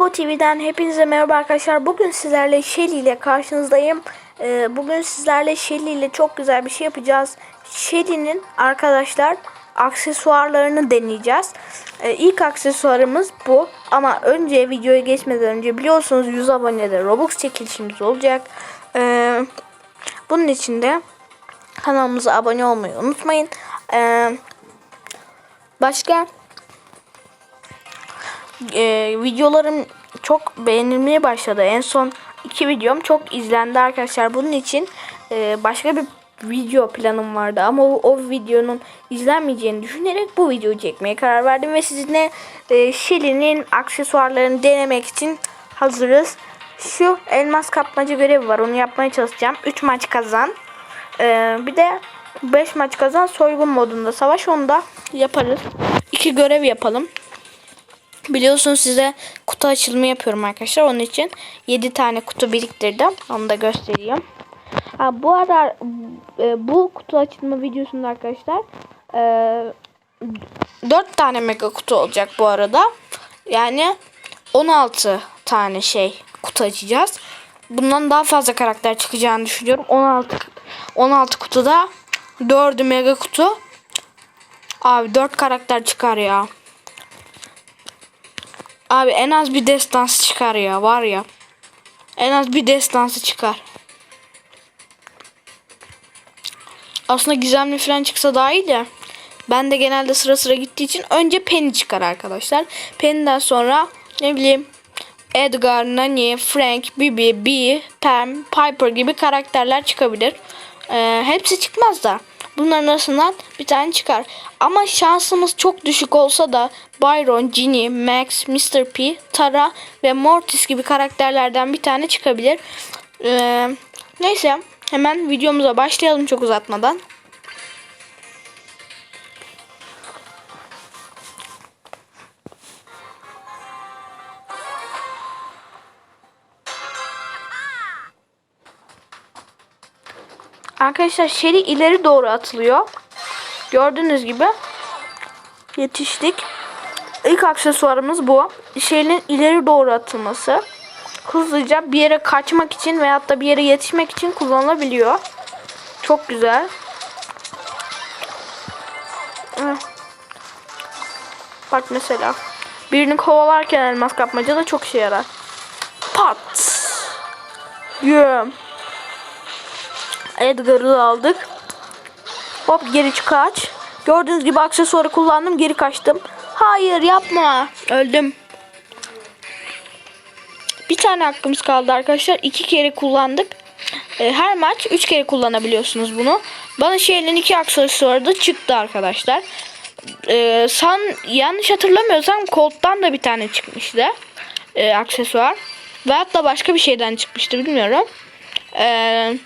Lego TV'den hepinize merhaba arkadaşlar. Bugün sizlerle Shelly ile karşınızdayım. Ee, bugün sizlerle Shelly ile çok güzel bir şey yapacağız. Shelly'nin arkadaşlar aksesuarlarını deneyeceğiz. Ee, ilk aksesuarımız bu. Ama önce videoya geçmeden önce biliyorsunuz 100 abonede Robux çekilişimiz olacak. Ee, bunun için de kanalımıza abone olmayı unutmayın. Ee, başka e, videolarım çok beğenilmeye başladı. En son iki videom çok izlendi arkadaşlar. Bunun için e, başka bir video planım vardı ama o, o videonun izlenmeyeceğini düşünerek bu videoyu çekmeye karar verdim ve sizinle e, Shelly'nin aksesuarlarını denemek için hazırız. Şu elmas kapmaca görevi var. Onu yapmaya çalışacağım. 3 maç kazan. E, bir de 5 maç kazan soygun modunda savaş. Onu da yaparız. İki görev yapalım. Biliyorsunuz size kutu açılımı yapıyorum arkadaşlar. Onun için 7 tane kutu biriktirdim. Onu da göstereyim. Ha, bu ara e, bu kutu açılma videosunda arkadaşlar e, 4 tane mega kutu olacak bu arada. Yani 16 tane şey kutu açacağız. Bundan daha fazla karakter çıkacağını düşünüyorum. 16 16 kutuda 4'ü mega kutu. Abi 4 karakter çıkar ya. Abi en az bir destansı çıkar ya var ya. En az bir destansı çıkar. Aslında gizemli falan çıksa daha iyi de. Ben de genelde sıra sıra gittiği için önce Penny çıkar arkadaşlar. Penny'den sonra ne bileyim Edgar, Nani, Frank, Bibi, Bee, Pam, Piper gibi karakterler çıkabilir. Ee, hepsi çıkmaz da. Bunların arasından bir tane çıkar. Ama şansımız çok düşük olsa da Byron, Ginny, Max, Mr. P, Tara ve Mortis gibi karakterlerden bir tane çıkabilir. Ee, neyse hemen videomuza başlayalım çok uzatmadan. Arkadaşlar Shelly ileri doğru atılıyor. Gördüğünüz gibi yetiştik. İlk aksesuarımız bu. Shelly'nin ileri doğru atılması. Hızlıca bir yere kaçmak için veyahut da bir yere yetişmek için kullanılabiliyor. Çok güzel. Bak mesela. Birini kovalarken elmas kapmaca da çok işe yarar. Pat. Yum. Edgar'ı aldık. Hop geri kaç. Gördüğünüz gibi aksesuarı kullandım geri kaçtım. Hayır yapma. Öldüm. Bir tane hakkımız kaldı arkadaşlar. İki kere kullandık. Ee, her maç üç kere kullanabiliyorsunuz bunu. Bana şeylerin iki aksesuarı da çıktı arkadaşlar. Ee, san yanlış hatırlamıyorsam Colt'tan da bir tane çıkmıştı. Ee, aksesuar. Ve hatta başka bir şeyden çıkmıştı bilmiyorum. Eee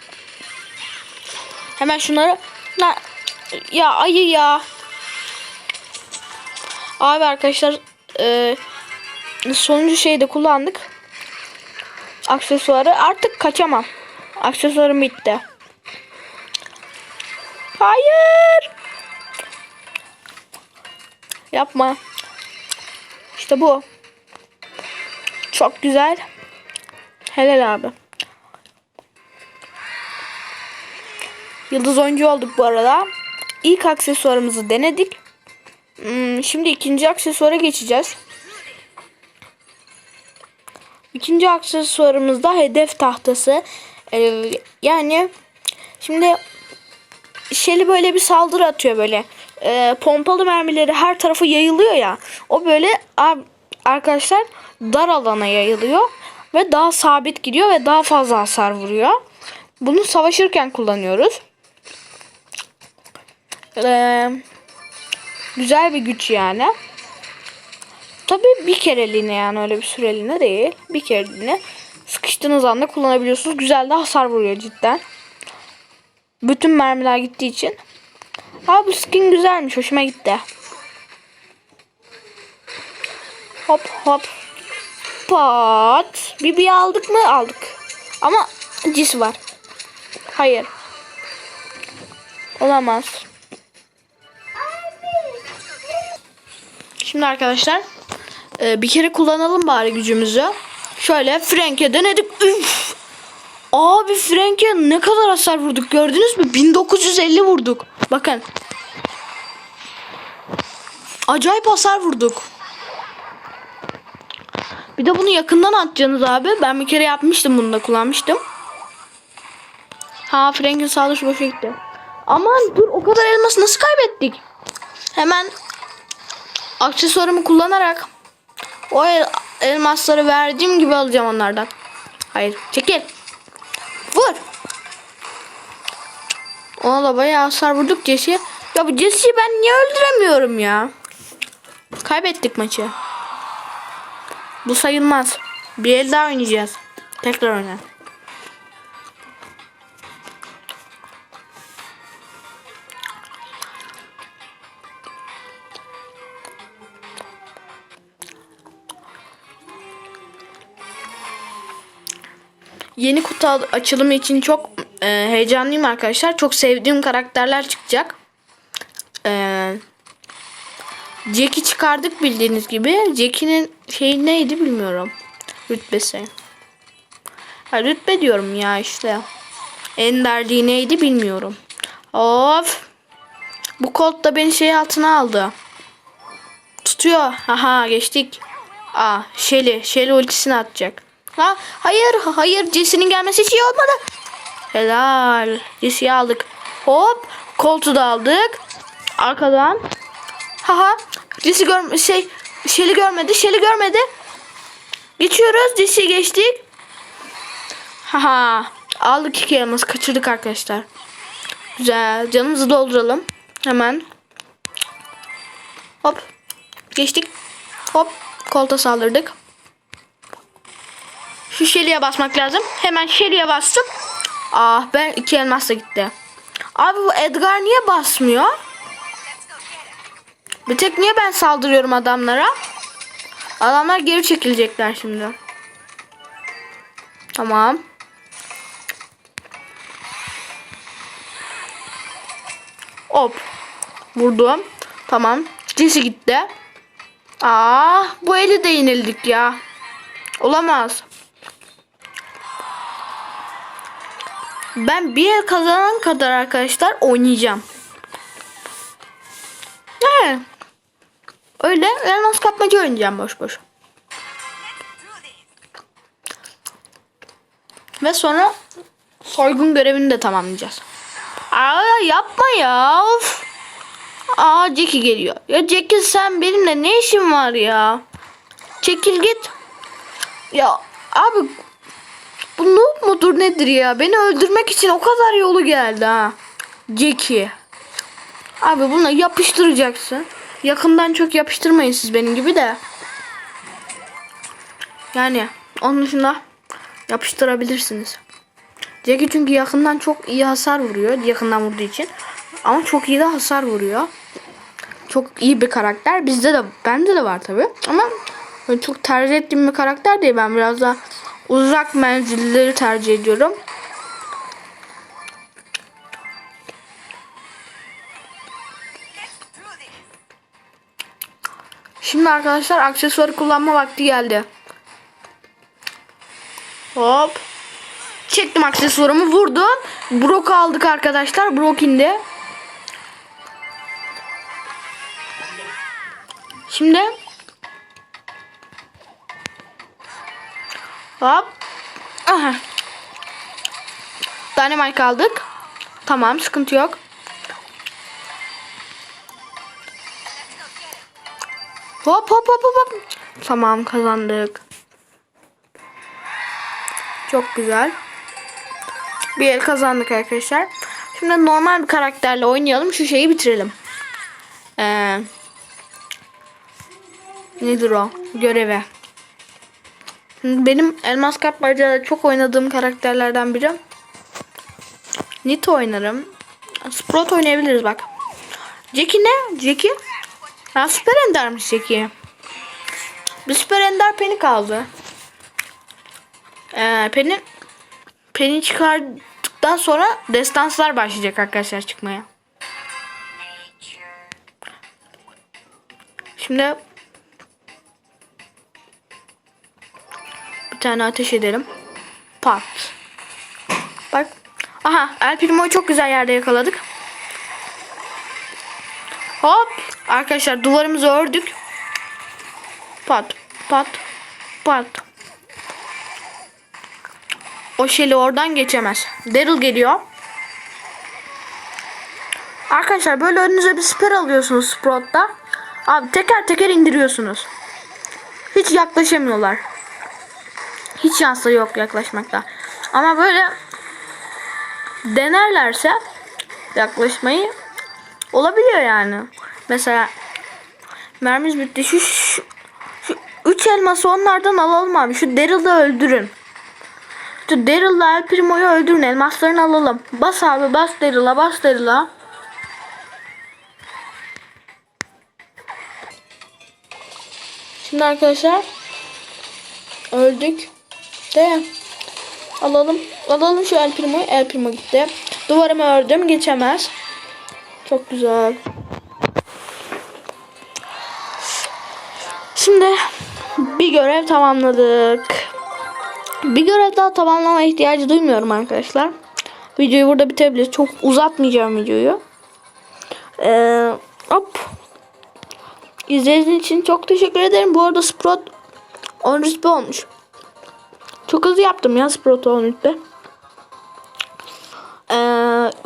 Hemen şunları Na, ya ayı ya. Abi arkadaşlar e, sonuncu şeyi de kullandık. Aksesuarı artık kaçamam. Aksesuarım bitti. Hayır. Yapma. İşte bu. Çok güzel. Helal abi. Yıldız oyuncu olduk bu arada. İlk aksesuarımızı denedik. Hmm, şimdi ikinci aksesuara geçeceğiz. İkinci aksesuarımızda hedef tahtası. Ee, yani şimdi Shelly böyle bir saldırı atıyor böyle. Ee, pompalı mermileri her tarafa yayılıyor ya. O böyle arkadaşlar dar alana yayılıyor. Ve daha sabit gidiyor ve daha fazla hasar vuruyor. Bunu savaşırken kullanıyoruz. Güzel bir güç yani. Tabi bir kereliğine yani öyle bir süreliğine değil. Bir kereliğine sıkıştığınız anda kullanabiliyorsunuz. Güzel de hasar vuruyor cidden. Bütün mermiler gittiği için. Ha bu skin güzelmiş. Hoşuma gitti. Hop hop. Pat. Bibi aldık mı? Aldık. Ama cis var. Hayır. Olamaz. Şimdi arkadaşlar Ee, bir kere kullanalım bari gücümüzü. Şöyle Frank'e denedik. Üf! Abi Frank'e ne kadar hasar vurduk gördünüz mü? 1950 vurduk. Bakın. Acayip hasar vurduk. Bir de bunu yakından atacaksınız abi. Ben bir kere yapmıştım bunu da kullanmıştım. Ha Frank'in saldırısı boşa gitti. Aman dur o kadar elması nasıl kaybettik? Hemen aksesuarımı kullanarak o el- elmasları verdiğim gibi alacağım onlardan. Hayır çekil. Vur. Ona da bayağı hasar vurduk Jesse'ye. Ya bu Jesse'yi ben niye öldüremiyorum ya? Kaybettik maçı. Bu sayılmaz. Bir el daha oynayacağız. Tekrar oyna. Yeni kutu açılımı için çok e, heyecanlıyım arkadaşlar. Çok sevdiğim karakterler çıkacak. E, Jack'i çıkardık bildiğiniz gibi. Jack'inin şey neydi bilmiyorum. Rütbesi. Ha, rütbe diyorum ya işte. Enderliği neydi bilmiyorum. Of. Bu Colt da beni şey altına aldı. Tutuyor. Aha geçtik. Aa Shelly. Shelly ultisini atacak. Ha hayır hayır Jesse'nin gelmesi hiç iyi olmadı. Helal. Jesse'yi aldık. Hop. Colt'u da aldık. Arkadan. Haha. Jesse gör şey Shelly görmedi. Shelly görmedi. Geçiyoruz. Jesse'yi geçtik. Haha. Aldık iki elmas. Kaçırdık arkadaşlar. Güzel. Canımızı dolduralım. Hemen. Hop. Geçtik. Hop. Kolta saldırdık. Şu basmak lazım. Hemen Shelly'e bastım. Ah ben iki elmas da gitti. Abi bu Edgar niye basmıyor? Bir tek niye ben saldırıyorum adamlara? Adamlar geri çekilecekler şimdi. Tamam. Hop. Vurdum. Tamam. Jesse gitti. Aa, bu eli de yenildik ya. Olamaz. Ben bir el kazanan kadar arkadaşlar oynayacağım. Evet. Öyle elmas kapmaca oynayacağım boş boş. Ve sonra soygun görevini de tamamlayacağız. Aa yapma ya. Of. Aa Jackie geliyor. Ya Jackie sen benimle ne işin var ya? Çekil git. Ya abi bu noob mudur nedir ya? Beni öldürmek için o kadar yolu geldi ha. Jackie. Abi buna yapıştıracaksın. Yakından çok yapıştırmayın siz benim gibi de. Yani onun dışında yapıştırabilirsiniz. Jackie çünkü yakından çok iyi hasar vuruyor. Yakından vurduğu için. Ama çok iyi de hasar vuruyor. Çok iyi bir karakter. Bizde de bende de var tabi. Ama çok tercih ettiğim bir karakter değil. Ben biraz daha uzak menzilleri tercih ediyorum. Şimdi arkadaşlar aksesuarı kullanma vakti geldi. Hop. Çektim aksesuarımı vurdum. Brock aldık arkadaşlar. Brock indi. Şimdi Hop. Aha. Dynamite aldık. Tamam sıkıntı yok. Hop hop hop hop. Tamam kazandık. Çok güzel. Bir el kazandık arkadaşlar. Şimdi normal bir karakterle oynayalım. Şu şeyi bitirelim. Ee, nedir o? Göreve. Benim Elmas Kapmaca'da çok oynadığım karakterlerden biri. Nito oynarım. Sprout oynayabiliriz bak. Jackie ne? Jackie? Ha Süper Ender'miş Jackie. Bir Süper Ender Penny kaldı. Ee, Penny Penny çıkardıktan sonra destanslar başlayacak arkadaşlar çıkmaya. Şimdi tane ateş edelim. Pat. Bak. Aha El Primo'yu çok güzel yerde yakaladık. Hop. Arkadaşlar duvarımızı ördük. Pat. Pat. Pat. O Shelly oradan geçemez. Daryl geliyor. Arkadaşlar böyle önünüze bir siper alıyorsunuz Sprout'ta. Abi teker teker indiriyorsunuz. Hiç yaklaşamıyorlar. Hiç şansları yok yaklaşmakta. Ama böyle denerlerse yaklaşmayı olabiliyor yani. Mesela mermimiz bitti. Şu, şu, şu üç elması onlardan alalım abi. Şu Daryl'ı öldürün. Şu Daryl'la El Primo'yu öldürün. Elmaslarını alalım. Bas abi bas Daryl'a bas Daryl'a. Şimdi arkadaşlar öldük. De alalım. Alalım şu El Primo'yu. El Primo gitti. Duvarımı ördüm. Geçemez. Çok güzel. Şimdi bir görev tamamladık. Bir görev daha tamamlama ihtiyacı duymuyorum arkadaşlar. Videoyu burada bitebilir. Çok uzatmayacağım videoyu. Ee, hop. İzlediğiniz için çok teşekkür ederim. Bu arada Sprout 10 rütbe olmuş. Çok hızlı yaptım ya Sprout 10 rütbe. Ee,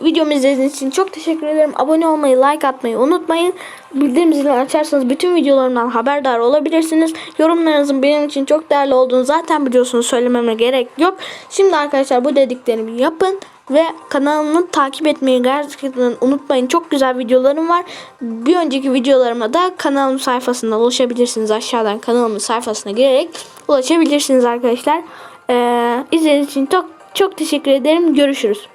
videomu izlediğiniz için çok teşekkür ederim. Abone olmayı, like atmayı unutmayın. Bildirim zilini açarsanız bütün videolarımdan haberdar olabilirsiniz. Yorumlarınızın benim için çok değerli olduğunu zaten biliyorsunuz. Söylememe gerek yok. Şimdi arkadaşlar bu dediklerimi yapın. Ve kanalımı takip etmeyi gerçekten unutmayın. Çok güzel videolarım var. Bir önceki videolarıma da kanalım sayfasından ulaşabilirsiniz. Aşağıdan kanalımın sayfasına girerek ulaşabilirsiniz arkadaşlar. Ee, izlediğiniz için çok çok teşekkür ederim. Görüşürüz.